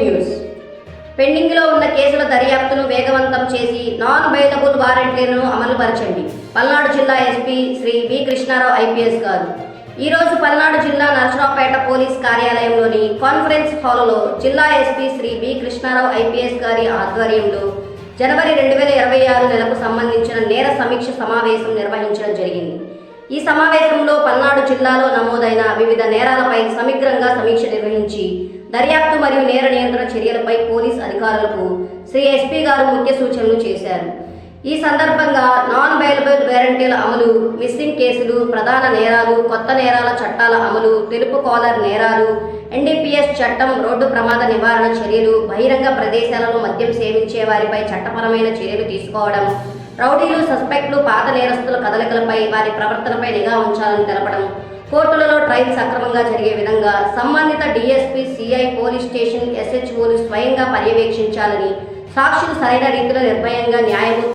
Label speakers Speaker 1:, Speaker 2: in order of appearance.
Speaker 1: News. పెండింగ్లో ఉన్న కేసుల దర్యాప్తును వేగవంతం చేసి నాన్ బెయిలబుల్ వారెంట్లను అమలుపరచండి. పల్నాడు జిల్లా SP Shri V Krishna Rao IPS గారు. ఈరోజు పల్నాడు జిల్లా నరసరావుపేట పోలీస్ కార్యాలయంలోని కాన్ఫరెన్స్ హాల్లో జిల్లా SP Shri B Krishna Rao IPS గారి ఆధ్వర్యంలో జనవరి రెండు వేల ఇరవై ఆరు నెలకు సంబంధించిన నేర సమీక్ష సమావేశం నిర్వహించడం జరిగింది. ఈ సమావేశంలో పల్నాడు జిల్లాలో నమోదైన వివిధ నేరాలపై సమగ్రంగా సమీక్ష నిర్వహించి దర్యాప్తు మరియు నేర నియంత్రణ చర్యలపై పోలీస్ అధికారులకు శ్రీ ఎస్పీ గారు ముఖ్య సూచనలు చేశారు. ఈ సందర్భంగా నాన్ బెయిలబుల్ గ్యారంటీల అమలు మిస్సింగ్ కేసులు ప్రధాన నేరాలు కొత్త నేరాల చట్టాల అమలు తెలుపు కాలర్ నేరాలు ఎన్డీపీఎస్ చట్టం రోడ్డు ప్రమాద నివారణ చర్యలు బహిరంగ ప్రదేశాలలో మద్యం సేవించే వారిపై చట్టపరమైన చర్యలు తీసుకోవడం రౌడీలు సస్పెక్టులు పాత నేరస్తుల కదలికలపై వారి ప్రవర్తనపై నిఘా ఉంచాలని తెలపడం కోర్టులలో ట్రయల్ సక్రమంగా జరిగే విధంగా సంబంధిత డీఎస్పీ సిఐ పోలీస్ స్టేషన్ ఎస్హెచ్ఓలు స్వయంగా పర్యవేక్షించాలని సాక్షులు సరైన రీతిలో నిర్భయంగా న్యాయమూర్తి